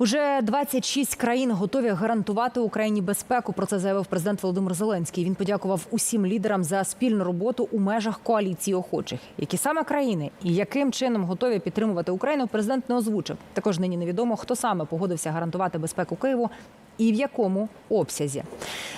Уже 26 країн готові гарантувати Україні безпеку. Про це заявив президент Володимир Зеленський. Він подякував усім лідерам за спільну роботу у межах коаліції охочих. Які саме країни і яким чином готові підтримувати Україну, президент не озвучив. Також нині невідомо, хто саме погодився гарантувати безпеку Києву і в якому обсязі.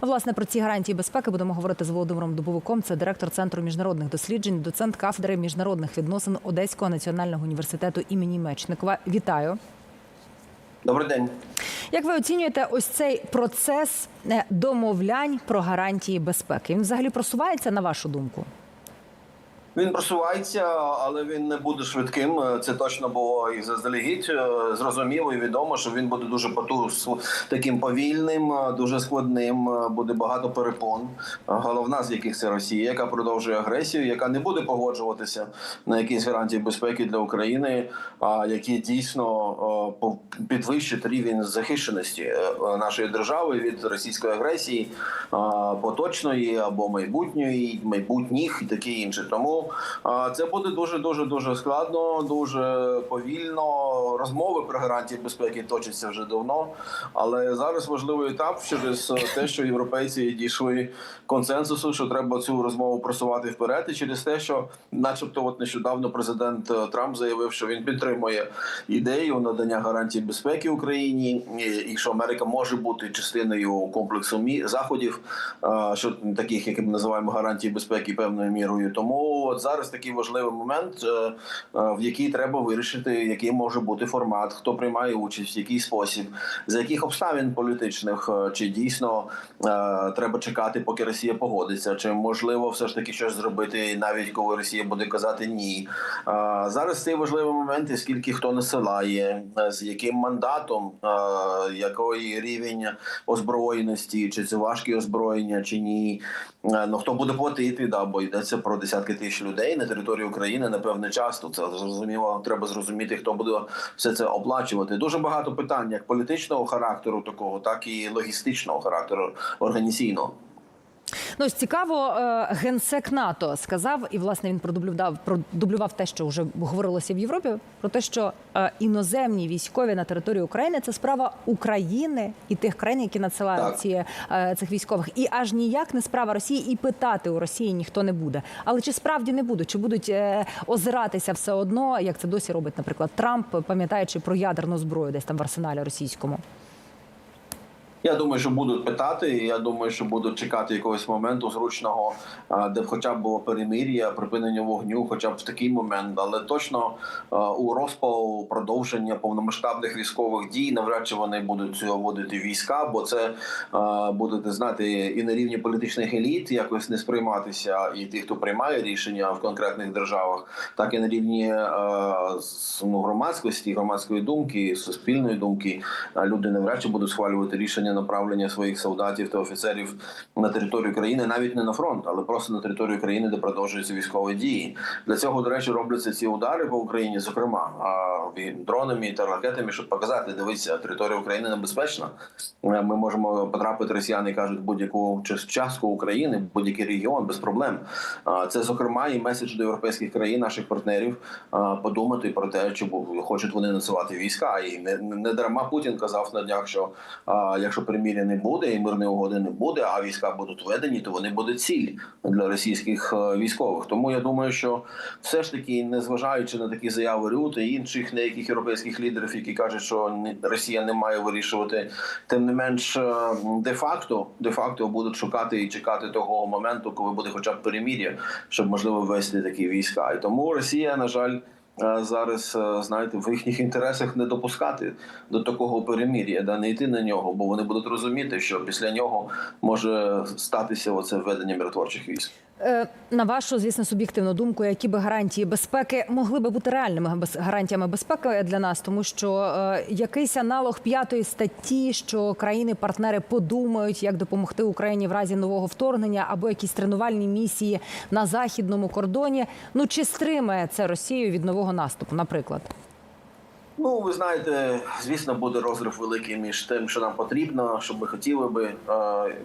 Власне про ці гарантії безпеки будемо говорити з Володимиром Дубовиком. Це директор центру міжнародних досліджень, доцент кафедри міжнародних відносин Одеського національного університету імені Мечникова. Вітаю. Добрий день. Як ви оцінюєте ось цей процес е, домовлянь про гарантії безпеки? Він взагалі просувається на вашу думку? Він просувається, але він не буде швидким. Це точно було і заздалегідь. Е, Зрозуміло і відомо, що він буде дуже потус таким повільним, е, дуже складним. е, Буде багато перепон. Е, Головна з яких це Росія, яка продовжує агресію, яка не буде погоджуватися на якісь гарантії безпеки для України, а які дійсно е, підвищать рівень захищеності е, нашої держави від російської агресії е, поточної або майбутньої, майбутніх і таке інше. Тому а, Це буде дуже дуже дуже складно, дуже повільно. Розмови про гарантії безпеки точаться вже давно. Але зараз важливий етап через те, що європейці дійшли консенсусу, що треба цю розмову просувати вперед, і через те, що, начебто, от нещодавно президент е, Трамп заявив, що він підтримує ідею надання гарантій безпеки Україні, і- що Америка може бути частиною комплексу заходів, е, що таких, як ми називаємо гарантії безпеки певною мірою. Тому от зараз такий важливий момент, е, е, в який треба вирішити, який може бути формат, хто приймає участь, в який спосіб, за яких обставин політичних, е, чи дійсно треба чекати, поки Росія погодиться, чи можливо все ж таки щось зробити, навіть коли Росія буде казати ні. Зараз цей важливий момент, і скільки хто насилає, з яким мандатом, який рівень озброєності, чи це важкі озброєння, чи ні. Е, Ну хто буде платити, да, бо йдеться про десятки тисяч людей на території України на певний час. То це зрозуміло, треба зрозуміти, хто буде все це оплачувати. Дуже багато питань, як політичного характеру, такого, так і логістичного характеру організаційного. Ну ось цікаво, е, генсек НАТО сказав, і власне він продублював продублював те, що вже говорилося в Європі, про те, що е, іноземні військові на території України це справа України і тих країн, які надсилають ці е, цих військових, і аж ніяк не справа Росії, і питати у Росії ніхто не буде. Але чи справді не будуть? Чи будуть озиратися все одно, як це досі робить, наприклад, Трамп, пам'ятаючи про ядерну зброю, десь там в арсеналі російському? Я думаю, що будуть питати. і Я думаю, що будуть чекати якогось моменту зручного, де б хоча б було перемир'я, припинення вогню, хоча б в такий момент. Але точно у розпал продовження повномасштабних військових дій навряд чи вони будуть вводити війська, бо це будете знати і на рівні політичних еліт якось не сприйматися, і тих, хто приймає рішення в конкретних державах, так і на рівні ну, громадськості, громадської думки, суспільної думки. Люди навряд чи будуть схвалювати рішення направлення своїх солдатів та офіцерів на територію країни, навіть не на фронт, але просто на територію країни, де продовжуються військові дії. Для цього, до речі, робляться ці удари по Україні, зокрема а, дронами та ракетами, щоб показати, дивіться, територія України небезпечна. Е, Ми можемо потрапити. Росіяни кажуть будь-яку частку України, будь-який регіон без проблем. Це зокрема і меседж до європейських країн, наших партнерів, подумати про те, чи хочуть вони насувати війська. І не, не дарма Путін казав на днях, що якщо перемір'я не буде і мирної угоди не буде, а війська будуть введені, то вони будуть цілі для російських е, військових. Тому я думаю, що все ж таки, незважаючи на такі заяви Рюта і інших деяких європейських лідерів, які кажуть, що Росія не має вирішувати, тим не менш, е, де-факто, де-факто будуть шукати і чекати того моменту, коли буде хоча б перемір'я, щоб можливо ввести такі війська. І тому Росія, на жаль. Е, Зараз е, знаєте, в їхніх інтересах не допускати до такого перемір'я, да не йти на нього, бо вони будуть розуміти, що після нього може статися оце введення миротворчих військ. Е, На вашу, звісно, суб'єктивну думку, які би гарантії безпеки могли би бути реальними гарантіями безпеки для нас, тому що е, якийсь аналог п'ятої статті, що країни-партнери подумають, як допомогти Україні в разі нового вторгнення, або якісь тренувальні місії на західному кордоні. Ну чи стримає це Росію від нового наступу, наприклад? Ну, ви знаєте, звісно, буде розрив великий між тим, що нам потрібно, що ми хотіли би е,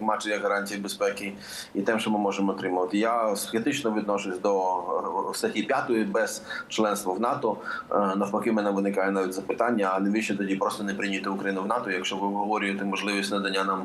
мати як гарантії безпеки, і тим, що ми можемо отримувати. Я скептично відношусь до е, статті 5 без членства в НАТО. Е, навпаки, в мене виникає навіть запитання: а навіщо тоді просто не прийняти Україну в НАТО, якщо ви обговорюєте можливість надання нам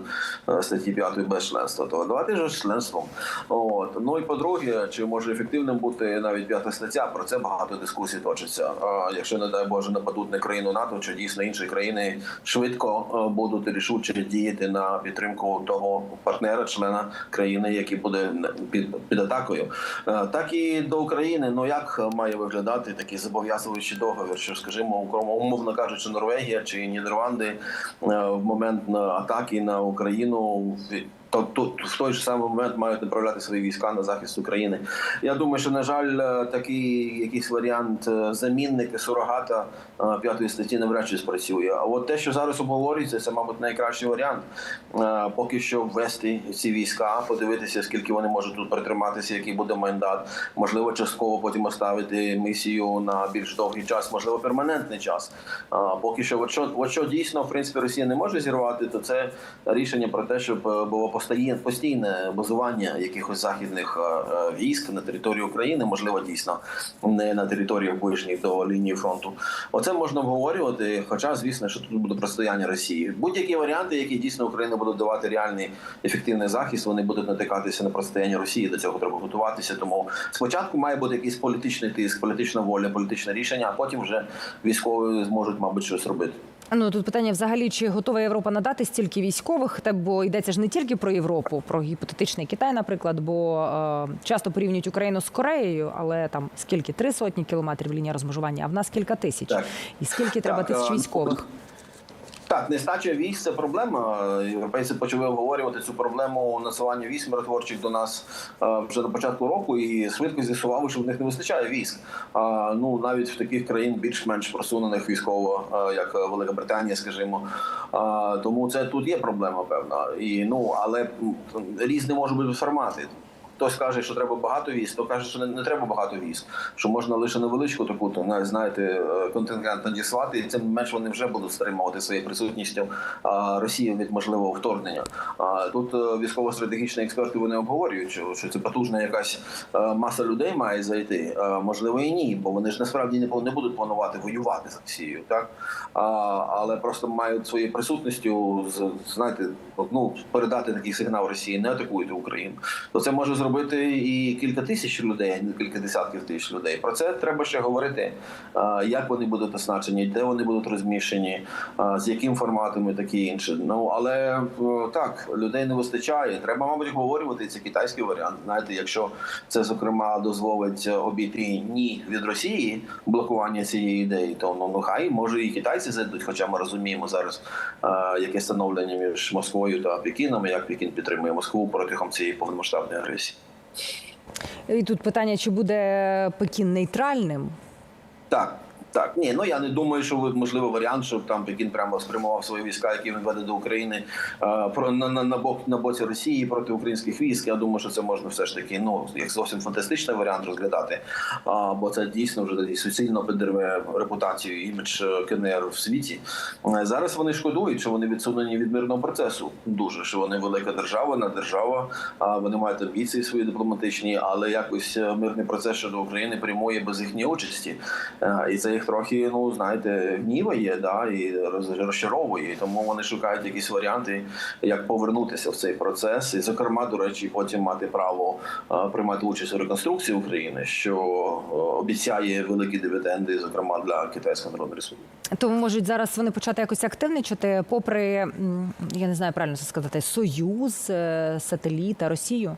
статті 5 без членства, то давайте ж членством. От ну і по-друге, чи може ефективним бути навіть п'ята стаття? Про це багато дискусій точиться. Якщо не дай Боже нападуть на країну НАТО, чи дійсно інші країни швидко е, будуть рішуче діяти на підтримку того партнера, члена країни, який буде під, під атакою, Е, так і до України. Ну як має виглядати такий зобов'язуючий договір? Що скажімо, умовно кажучи, Норвегія чи Нідерланди е, в момент атаки на Україну то тут в той же самий момент мають направляти свої війська на захист України. Я думаю, що на жаль, е, такий якийсь варіант е, замінника сурогата е, п'ятої статті навряд чи спрацює. А от те, що зараз обговорюється, це, мабуть, найкращий варіант. Поки що ввести ці війська, подивитися, скільки вони можуть тут притриматися, який буде мандат. Можливо, частково потім оставити місію на більш довгий час, можливо, перманентний час. Поки що, от що, от що дійсно в принципі Росія не може зірвати, то це рішення про те, щоб було постійне, постійне базування якихось західних е, е, військ на території України, можливо, дійсно не на територіях ближніх до лінії фронту. Оце можна обговорювати. Хоча, звісно, що тут буде протистояння Росії. Будь-які варіанти, які дійсно Україна буде давати реальний ефективний захист, вони будуть натикатися на протистояння Росії. До цього треба готуватися. Тому спочатку має бути якийсь політичний тиск, політична воля, політичне рішення, а потім вже військові зможуть, мабуть, щось робити. Ну тут питання взагалі, чи готова Європа надати стільки військових? та бо йдеться ж не тільки про Європу, про гіпотетичний Китай, наприклад, бо е, часто порівнюють Україну з Кореєю, але там скільки три сотні кілометрів лінія розмежування, а в нас кілька тисяч. Так. І скільки треба Так, тисяч е, військових? Так, нестача військ це проблема. Європейці почали обговорювати цю проблему насилання військ миротворчих до нас е, вже на початку року, і швидко з'ясували, що в них не вистачає військ. Ну навіть в таких країн більш-менш просунених військово, е, як Велика Британія, скажімо. Тому це тут є проблема певна. І ну але різні можуть бути формати. Хтось каже, що треба багато військ, хто каже, що не, не треба багато військ, що можна лише невеличку таку, то навіть, знаєте, е, контингент надіслати, і цим менш вони вже будуть стримувати своєю присутністю а, Росію від можливого вторгнення. А тут е, військово-стратегічні експерти вони обговорюють, що, що це потужна якась е, маса людей має зайти. Е, Можливо, і ні, бо вони ж насправді не, не будуть планувати воювати з Росією, так а, але просто мають своєю присутністю знаєте, ну передати такий сигнал Росії, не атакуйте Україну. То це може зробити і кілька тисяч людей, а не кілька десятків тисяч людей. Про це треба ще говорити. Як вони будуть оснащені, де вони будуть розміщені, з яким форматом і таке інше. Ну але е, так людей не вистачає. Треба, мабуть, обговорювати цей китайський варіант. Знаєте, якщо це зокрема дозволить обійти ні від Росії блокування цієї ідеї, то ну, ну хай може і китайці зайдуть. Хоча ми розуміємо зараз, е, яке становлення між Москвою та Пекіном, як Пекін підтримує Москву протягом цієї повномасштабної агресії. І тут питання, чи буде Пекін нейтральним? Так. Так, ні, ну я не думаю, що можливо варіант, щоб там Пекін прямо спрямував свої війська, які він веде до України е, про на, на, на бок на боці Росії проти українських військ. Я думаю, що це можна все ж таки ну як зовсім фантастичний варіант розглядати. А, бо це дійсно вже суцільно підірве репутацію імідж е, КНР в світі. Е, Зараз вони шкодують, що вони відсунені від мирного процесу. Дуже що вони велика держава, на держава. А вони мають амбіції свої дипломатичні, але якось мирний процес щодо України прямує без їхньої участі. І це їх трохи, ну знаєте, гніває, да, і роз- розчаровує. Тому вони шукають якісь варіанти, як повернутися в цей процес, і зокрема, до речі, потім мати право е, приймати участь у реконструкції України, що е, обіцяє великі дивіденди, зокрема для Китайської Народної Республіки. То можуть зараз вони почати якось активничати, попри я не знаю правильно це сказати, союз, е, сателіта, Росію.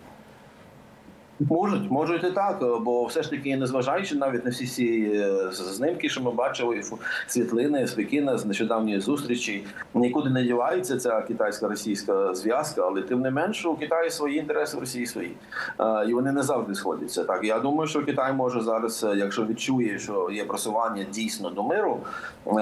Можуть, можуть і так, бо все ж таки, незважаючи навіть на всі ці е, знимки, що ми бачили, світлини з Пекіна з нещодавньої зустрічі, нікуди не дівається ця китайсько-російська зв'язка, але тим не менш у Китаї свої інтереси, в Росії свої. Е, І вони не завжди сходяться. Так я думаю, що Китай може зараз, е, якщо відчує, що є просування дійсно до миру,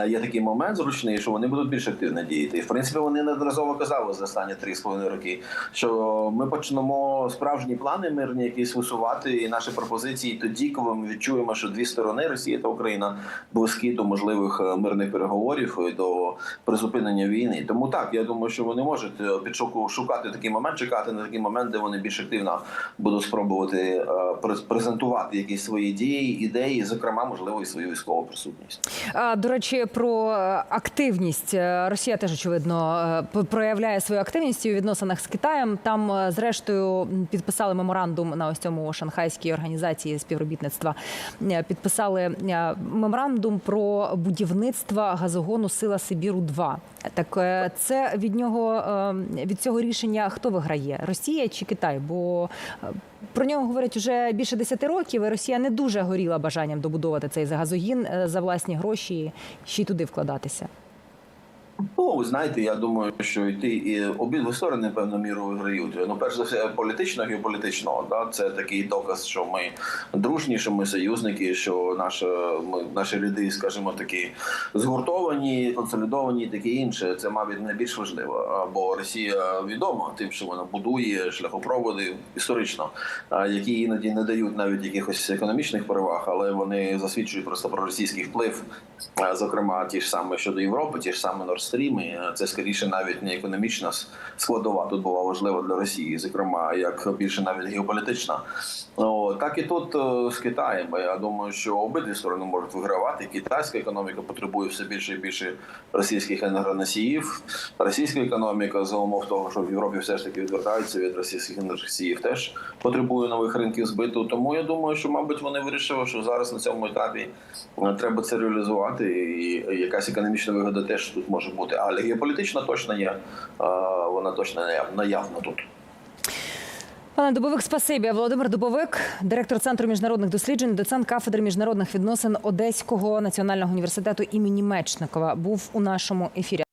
є такий момент зручний, що вони будуть більш активно діяти. І в принципі вони неодноразово казали за останні три з половиною роки, що ми почнемо справжні плани мирні, які висувати наші пропозиції тоді, коли ми відчуємо, що дві сторони Росія та Україна близькі до можливих е, мирних переговорів і до призупинення війни. Тому так я думаю, що вони можуть е, підшуку шукати такий момент, чекати на такий момент, де вони більш активно будуть спробувати е, презентувати якісь свої дії, ідеї, зокрема, можливо, і свою військову присутність. До речі, про е, активність Е, Росія теж очевидно е, проявляє свою активність у відносинах з Китаєм. Там, е, зрештою, підписали меморандум на цьому шанхайській організації співробітництва. Е, Підписали е, меморандум про будівництво газогону Сила Сибіру 2 Так е, це від нього від цього рішення хто виграє? Росія чи Китай? Бо про нього говорять вже більше 10 років. і Росія не дуже горіла бажанням добудовувати цей газогін за власні гроші, ще й туди вкладатися. Ну, ви знаєте, я думаю, що йти і обидві сторони певною мірою виграють. Ну, перш за все, політично геополітично. Да, це такий доказ, що ми дружні, що ми союзники, що наша ми наші ряди, скажімо, такі згуртовані, консолідовані, і таке інше. Це мабуть найбільш важливо. Бо Росія відома тим, що вона будує шляхопроводи історично, які іноді не дають навіть якихось економічних переваг, але вони засвідчують просто про російський вплив, зокрема ті ж саме щодо Європи, ті ж саме Nord І, е, Це скоріше навіть не економічна складова тут була важлива для Росії, зокрема, як більше навіть геополітична. Так і тут е, з Китаєм. Я думаю, що обидві сторони можуть вигравати. Китайська економіка потребує все більше і більше російських енергоносіїв. Російська економіка за умов того, що в Європі все ж таки відвертаються від російських енергоносіїв, теж потребує нових ринків збиту. Тому я думаю, що мабуть вони вирішили, що зараз на цьому етапі е, треба це реалізувати, і якась економічна вигода теж тут може бути. Але геополітична точно є. Е, Вона точно наяв- наявна тут. Пане Дубовик, спасибі. Володимир Дубовик, директор центру міжнародних досліджень, доцент кафедри міжнародних відносин Одеського національного університету імені Мечникова, був у нашому ефірі.